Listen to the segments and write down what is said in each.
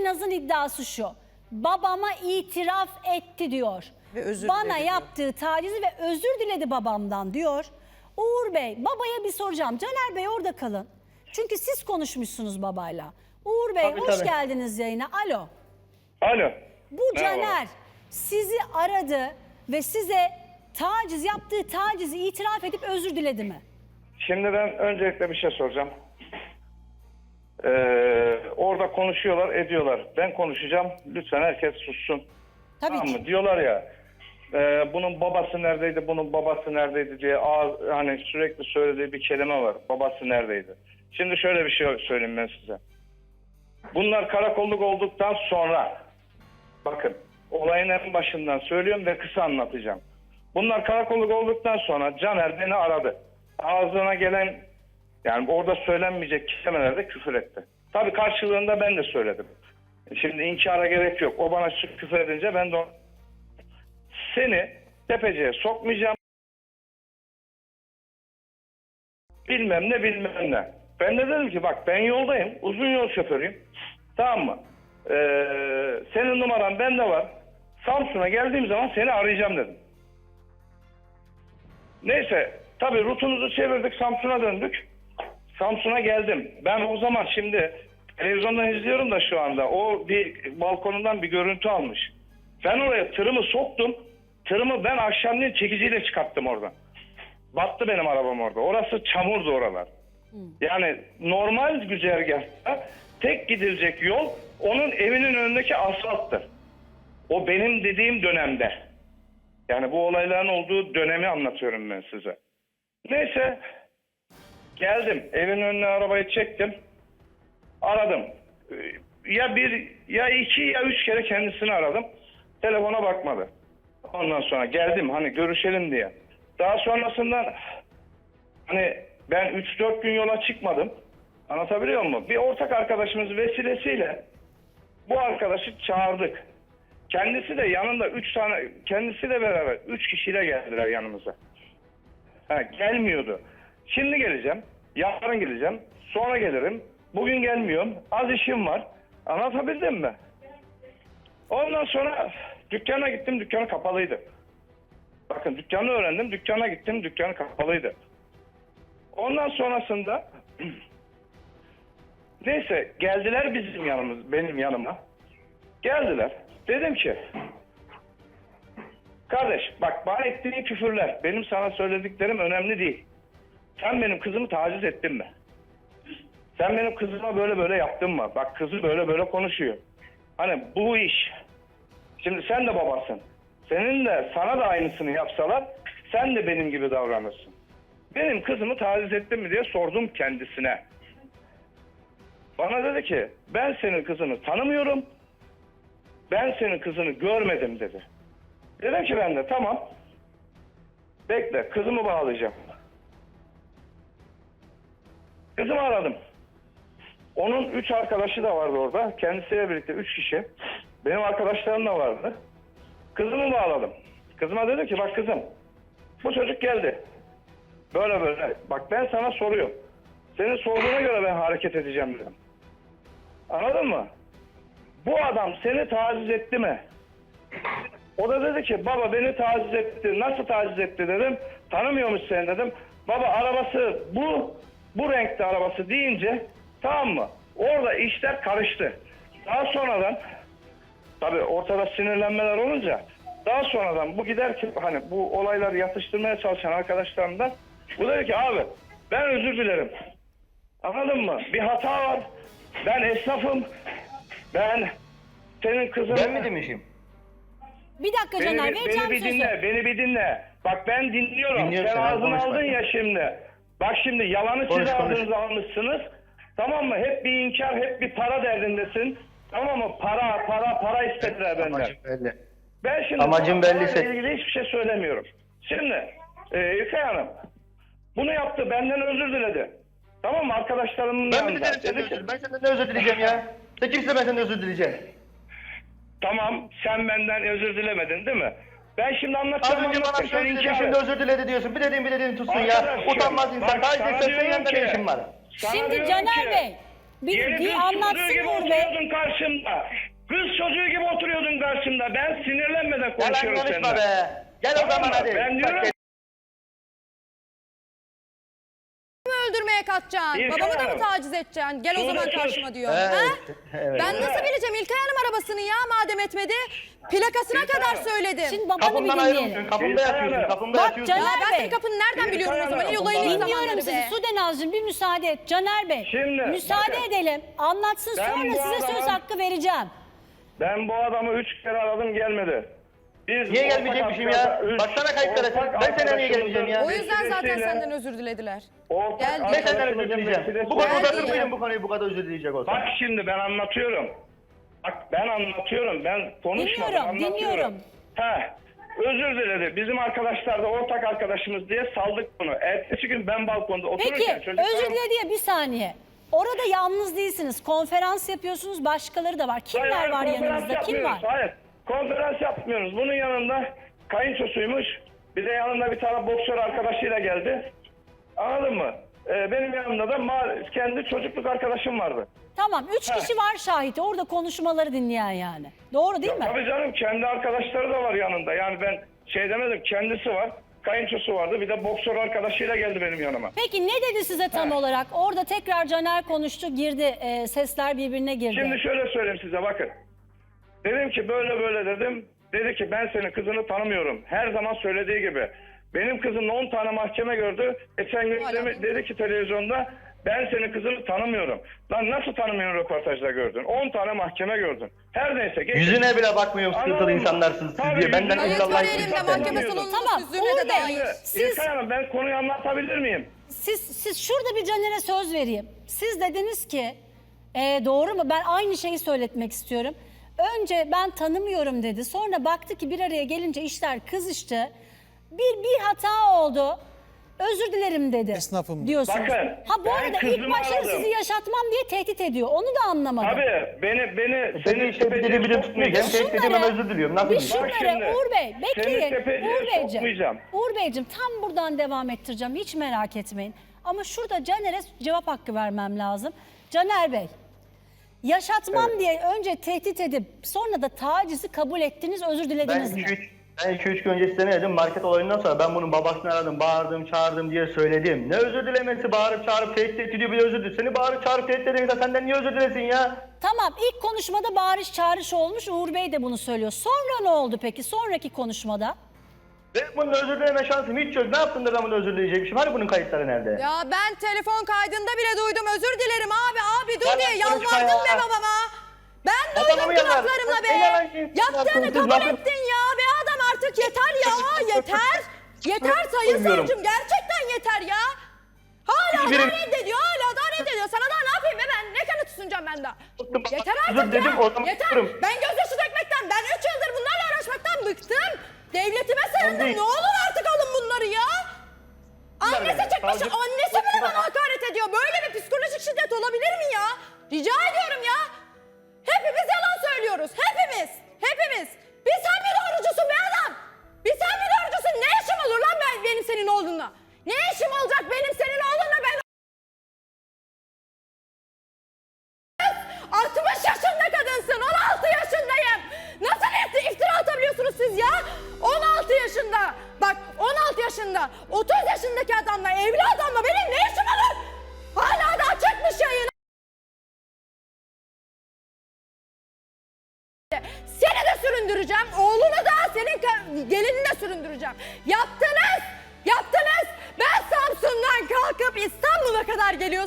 Zeynaz'ın iddiası şu. Babama itiraf etti diyor. Ve özür Bana diledi yaptığı tacizi ve özür diledi babamdan diyor. Uğur Bey babaya bir soracağım. Caner Bey orada kalın. Çünkü siz konuşmuşsunuz babayla. Uğur Bey Tabii, hoş tabii. geldiniz yayına. Alo. Alo. Bu Merhaba. Caner sizi aradı ve size taciz yaptığı tacizi itiraf edip özür diledi mi? Şimdi ben öncelikle bir şey soracağım. Ee, orada konuşuyorlar, ediyorlar. Ben konuşacağım. Lütfen herkes sussun. Tabii Tamam ki. mı? Diyorlar ya e, bunun babası neredeydi, bunun babası neredeydi diye ağız, hani sürekli söylediği bir kelime var. Babası neredeydi? Şimdi şöyle bir şey söyleyeyim ben size. Bunlar karakolluk olduktan sonra bakın olayın en başından söylüyorum ve kısa anlatacağım. Bunlar karakolluk olduktan sonra Caner beni aradı. Ağzına gelen yani orada söylenmeyecek kelimelerde küfür etti. Tabii karşılığında ben de söyledim. Şimdi inkara gerek yok. O bana küfür edince ben de o- seni tepeciye sokmayacağım. Bilmem ne bilmem ne. Ben de dedim ki bak ben yoldayım. Uzun yol şoförüyüm. Tamam mı? Ee, senin numaran bende var. Samsun'a geldiğim zaman seni arayacağım dedim. Neyse tabii rutumuzu çevirdik Samsun'a döndük. Samsun'a geldim. Ben o zaman şimdi televizyondan izliyorum da şu anda. O bir balkonundan bir görüntü almış. Ben oraya tırımı soktum. Tırımı ben akşamleyin çekiciyle çıkarttım oradan. Battı benim arabam orada. Orası çamurdu oralar. Yani normal güzergahta tek gidilecek yol onun evinin önündeki asfalttır. O benim dediğim dönemde. Yani bu olayların olduğu dönemi anlatıyorum ben size. Neyse geldim evin önüne arabayı çektim. Aradım. Ya bir ya iki ya üç kere kendisini aradım. Telefona bakmadı. Ondan sonra geldim hani görüşelim diye. Daha sonrasında hani ben 3-4 gün yola çıkmadım. Anlatabiliyor muyum? Bir ortak arkadaşımız vesilesiyle bu arkadaşı çağırdık. Kendisi de yanında 3 tane kendisi de beraber 3 kişiyle geldiler yanımıza. Ha, gelmiyordu. Şimdi geleceğim. Yarın geleceğim. Sonra gelirim. Bugün gelmiyorum. Az işim var. Anlatabildim mi? Ondan sonra dükkana gittim. Dükkanı kapalıydı. Bakın dükkanı öğrendim. Dükkana gittim. Dükkanı kapalıydı. Ondan sonrasında neyse geldiler bizim yanımız, benim yanıma. Geldiler. Dedim ki kardeş bak bana ettiğin küfürler benim sana söylediklerim önemli değil. Sen benim kızımı taciz ettin mi? Sen benim kızıma böyle böyle yaptın mı? Bak kızı böyle böyle konuşuyor. Hani bu iş. Şimdi sen de babasın. Senin de sana da aynısını yapsalar sen de benim gibi davranırsın. Benim kızımı taciz ettin mi diye sordum kendisine. Bana dedi ki ben senin kızını tanımıyorum. Ben senin kızını görmedim dedi. Dedim ki ben de tamam. Bekle kızımı bağlayacağım. Kızımı aradım. Onun üç arkadaşı da vardı orada. Kendisiyle birlikte üç kişi. Benim arkadaşlarım da vardı. Kızımı bağladım. Kızıma dedim ki bak kızım bu çocuk geldi. Böyle böyle. Bak ben sana soruyorum. Senin sorduğuna göre ben hareket edeceğim dedim. Anladın mı? Bu adam seni taciz etti mi? O da dedi ki baba beni taciz etti. Nasıl taciz etti dedim. Tanımıyormuş seni dedim. Baba arabası bu bu renkte arabası deyince tamam mı? Orada işler karıştı. Daha sonradan tabii ortada sinirlenmeler olunca daha sonradan bu giderken hani bu olayları yatıştırmaya çalışan arkadaşlarımdan bu dedi ki abi ben özür dilerim. Anladın mı? Bir hata var. Ben esnafım. Ben senin kızın... Ben mi demişim? Bir dakika Beni, Caner beni vereceğim bir sözü. dinle, beni bir dinle. Bak ben dinliyorum. Dinliyorum Sen ağzını aldın ya şimdi. Bak şimdi yalanı Konuş, siz konuş. almışsınız. Tamam mı? Hep bir inkar, hep bir para derdindesin. Tamam mı? Para, para, para istediler benden. Amacım belli. Ben şimdi Amacım belliyse- ilgili hiçbir şey söylemiyorum. Şimdi e, Yüksel Hanım bunu yaptı, benden özür diledi. Tamam mı? Arkadaşlarımın Ben mi yanında. dilerim senden Dedi ki, özür? Ben senden ne özür dileyeceğim ya? Sen kimse ben senden özür dileyeceğim. Tamam sen benden özür dilemedin değil mi? Ben şimdi Az anlatacağım önce bana anlatacağım. Sen diledin inkar şimdi et. özür diledi diyorsun. Bir dediğin bir dediğini tutsun ya. Arkadaşım, Utanmaz insan. bak Daha sana izle sen diyorum yanında ki- ne işin var? Sana Şimdi diyorum Caner ki- Bey Bir, Yeni bir kız çocuğu anlatsın gibi Uğur Bey. oturuyordun karşımda. Kız çocuğu gibi oturuyordun karşımda. Ben sinirlenmeden Yalan konuşuyorum konuşma seninle. be. Gel o Tamam zaman mı? hadi. Ben diyorum Bak, kalkacaksın? İlkay Babamı da mı Hanım. taciz edeceksin? Gel o zaman sus. karşıma diyor. Evet, Ha? evet. Ben nasıl bileceğim İlkay Hanım arabasını ya madem etmedi? Plakasına İlkay kadar söyledim. Şimdi babanı bir Kapımdan dinleyelim. ayrılmışsın. Kapımda yatıyorsun. Hanım. Kapımda Bak yatıyorsun. Caner ben Bey. senin kapını nereden İlkay biliyorum o zaman? Hanım. Olayın ilk Dinliyorum zamanları sizi be. Suden Nazcığım bir müsaade et. Caner Bey Şimdi, müsaade bakın. edelim. Anlatsın Ben sonra bu size söz adamın- hakkı vereceğim. Ben bu adamı üç kere aradım gelmedi. Biz Niye gelmeyecekmişim ya? üç- Baksana kayıtlara Ben senden niye gelmeyeceğim ya? O yüzden zaten senden özür dilediler. Geldi. Ne senden özür dileyeceğim? Bu kadar Geldi uzatır ya. mıydın bu konuyu bu kadar özür dileyecek olsan? Bak şimdi ben anlatıyorum. Bak ben anlatıyorum. Ben konuşmadım. Dinliyorum, anlatıyorum. dinliyorum. He. Özür diledi. Bizim arkadaşlar da ortak arkadaşımız diye saldık bunu. Ertesi gün ben balkonda otururken Peki çocuklarım... özür dilediği bir saniye. Orada yalnız değilsiniz. Konferans yapıyorsunuz. Başkaları da var. Kimler Hayır, var konferans yanınızda? Kim var? Hayır. Konferans yapmıyoruz. Bunun yanında kayınçosuymuş. Bir de yanında bir tane boksör arkadaşıyla geldi. Anladın mı? Ee, benim yanımda da ma- kendi çocukluk arkadaşım vardı. Tamam. Üç kişi var şahit. Orada konuşmaları dinleyen yani. Doğru değil mi? Tabii canım kendi arkadaşları da var yanında. Yani ben şey demedim kendisi var. Kayınçosu vardı. Bir de boksör arkadaşıyla geldi benim yanıma. Peki ne dedi size tam olarak? Orada tekrar Caner konuştu, girdi. e, sesler birbirine girdi. Şimdi şöyle söyleyeyim size bakın. Dedim ki böyle böyle dedim. Dedi ki ben senin kızını tanımıyorum. Her zaman söylediği gibi. Benim kızımla 10 tane mahkeme gördü. Geçen gün dedi, dedi ki televizyonda ben senin kızını tanımıyorum. Lan nasıl tanımıyorsun röportajda gördün? 10 tane mahkeme gördün. Her neyse. geç. Yüzüne bile bakmıyorum sıkıntılı insanlarsınız siz diye. Benden illallah elimde mahkeme salonunda Tamam, Uğur de Bey. dair. Siz- İlkay Hanım ben konuyu anlatabilir miyim? Siz, siz şurada bir Caner'e söz vereyim. Siz dediniz ki e, doğru mu? Ben aynı şeyi söyletmek istiyorum. Önce ben tanımıyorum dedi. Sonra baktı ki bir araya gelince işler kızıştı. Bir bir hata oldu. Özür dilerim dedi. Esnafım. Diyorsunuz. Bakın, ha bu ben arada ilk kızımı başta aradım. sizi yaşatmam diye tehdit ediyor. Onu da anlamadım. Abi beni beni Seni işte bir de bir de tutmuyor. Hem tehdit ediyorum hem özür diliyorum. Nasıl bir şey? Şunları şimdi, Uğur Bey seni bekleyin. tepeciye Uğur Beyciğim. sokmayacağım. Uğur Beyciğim tam buradan devam ettireceğim. Hiç merak etmeyin. Ama şurada Caner'e cevap hakkı vermem lazım. Caner Bey. Yaşatmam diye önce tehdit edip sonra da tacizi kabul ettiniz, özür Ben dilediniz mi? 2-3 ben 2-3 gün önce size ne dedim? Market olayından sonra ben bunun babasını aradım, bağırdım, çağırdım diye söyledim. Ne özür dilemesi? Bağırıp çağırıp tehdit ediyor bir de özür dile. Seni bağırıp çağırıp tehdit insan senden niye özür dilesin ya? Tamam ilk konuşmada bağırış çağrış olmuş Uğur Bey de bunu söylüyor. Sonra ne oldu peki sonraki konuşmada? Benim bunun özür dileme şansım hiç yok. Ne yaptın da ben bunu özür dileyecekmişim? Hani bunun kayıtları nerede? Ya ben telefon kaydında bile duydum. Özür dilerim abi abi dur diye yalvardım ya. be babama. Ben duydum kulaklarımla be. Şeysin Yaptığını ya, kabul ettin ya be adam artık yeter ya yeter. Yeter sayın savcım gerçekten yeter ya. Hala da Hiçbirim- reddediyor hala da reddediyor. Sana daha ne yapayım be ben ne kanıt sunacağım ben daha. Yeter artık dedim, ya. zaman Yeter. Ben gözyaşı dökmekten ben 3 yıldır bunlarla uğraşmaktan bıktım. Devletime sığındım. Ne olur artık alın bunları ya. Annesi çıkmış, annesi bile bana hakaret ediyor. Böyle bir psikolojik şiddet olabilir mi ya? Rica ediyorum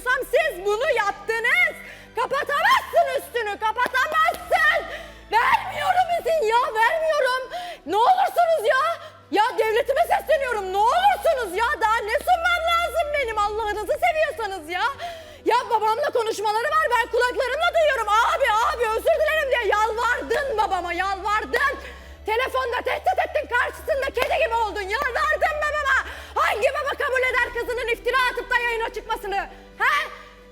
geliyorsam siz bunu yaptınız. Kapatamazsın üstünü, kapatamazsın. Vermiyorum izin ya, vermiyorum. Ne olursunuz ya. Ya devletime sesleniyorum, ne olursunuz ya. Daha ne sunmam lazım benim Allah'ınızı seviyorsanız ya. Ya babamla konuşmaları var, ben kulaklarımla duyuyorum. Abi, abi özür dilerim diye yalvardın babama, yalvardın. Telefonda tehdit ettin, karşısında kedi gibi oldun. Yalvardın babama. Hangi baba kabul eder kızının iftira atıp da yayına çıkmasını? He?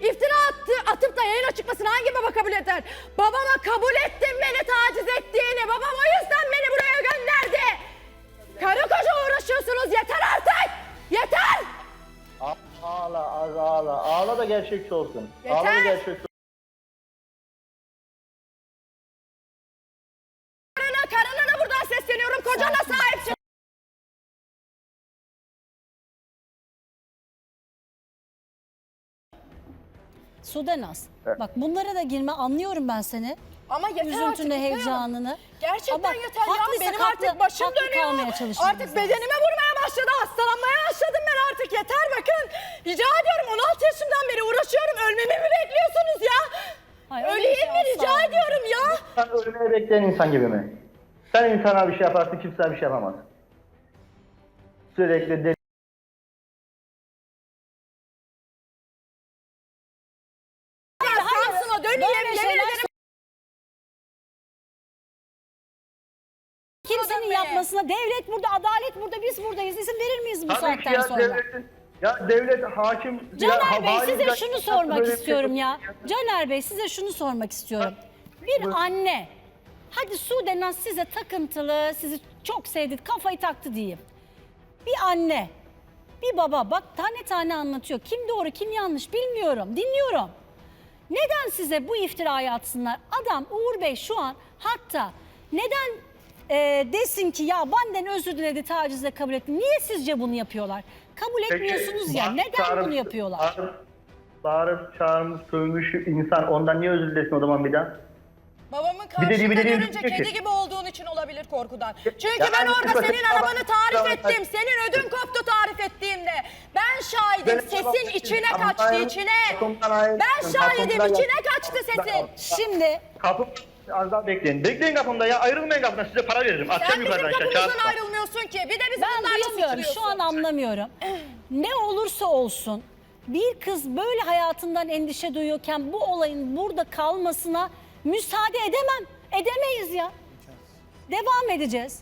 İftira attı, atıp da yayına çıkmasını hangi baba kabul eder? Babama kabul ettin beni taciz ettiğini. Babam o yüzden beni buraya gönderdi. Karı koca uğraşıyorsunuz yeter artık. Yeter. Ağla ağla. Ağla da gerçekçi olsun. Yeter. Ağla da gerçekçi Sudenaz. Evet. Bak bunlara da girme anlıyorum ben seni. Ama yeter artık. Üzüntünü, Hanım. heyecanını. Gerçekten Ama yeter ya. Benim haklı- artık başım haklı dönüyor. Artık lazım. bedenime vurmaya başladı. Hastalanmaya başladım ben artık. Yeter bakın. Rica ediyorum 16 yaşımdan beri uğraşıyorum. Ölmemi mi bekliyorsunuz ya? Hayır, Öleyim şey mi rica ediyorum ya. Sen ölmeye bekleyen insan gibi mi? Sen insana bir şey yaparsın, kimse bir şey yapamaz. Sürekli de Yemin şeyler ederim. Kimsenin yapmasına devlet burada, adalet burada, biz buradayız. İzin verir miyiz bu Tabii ki saatten ya sonra? devletin, ya devlet hakim... ya Caner Bey havai size şunu sormak şey istiyorum ya. Caner Bey size şunu sormak istiyorum. Bir anne, hadi Sude Naz size takıntılı, sizi çok sevdi, kafayı taktı diyeyim. Bir anne, bir baba bak tane tane anlatıyor. Kim doğru kim yanlış bilmiyorum, dinliyorum. Neden size bu iftirayı atsınlar? Adam Uğur Bey şu an hatta neden e, desin ki ya benden özür diledi tacizle kabul ettim. Niye sizce bunu yapıyorlar? Kabul Peki, etmiyorsunuz ya neden çağırıp- bunu yapıyorlar? Bağırıp, bağırıp çağırmış, sövmüş insan ondan niye özür dilesin o zaman bir daha? Babamın Bir de- karşımda bir de- görünce kedi gibi olduğun için olabilir korkudan. Çünkü Ya ben anne, orada senin arabanı tarif ettim. Senin ödün koptu tarif ettiğimde. Ben şahidim. Sesin içine kaçtı içine. kapımdan Ben şahidim kapımdan- içine kaçtı sesin. Şimdi Kapım az daha bekleyin. Bekleyin kapımda ya ayrılmayın kapımdan size para veririm. Atacağım Sen bizim yukarıdan aşağı. kapımızdan çağır- ayrılmıyorsun ki. Bir de bizi ben bunlarla duyamıyorum şu an anlamıyorum. Ne olursa olsun bir kız böyle hayatından endişe duyuyorken bu olayın burada kalmasına müsaade edemem. Edemeyiz ya. Devam edeceğiz.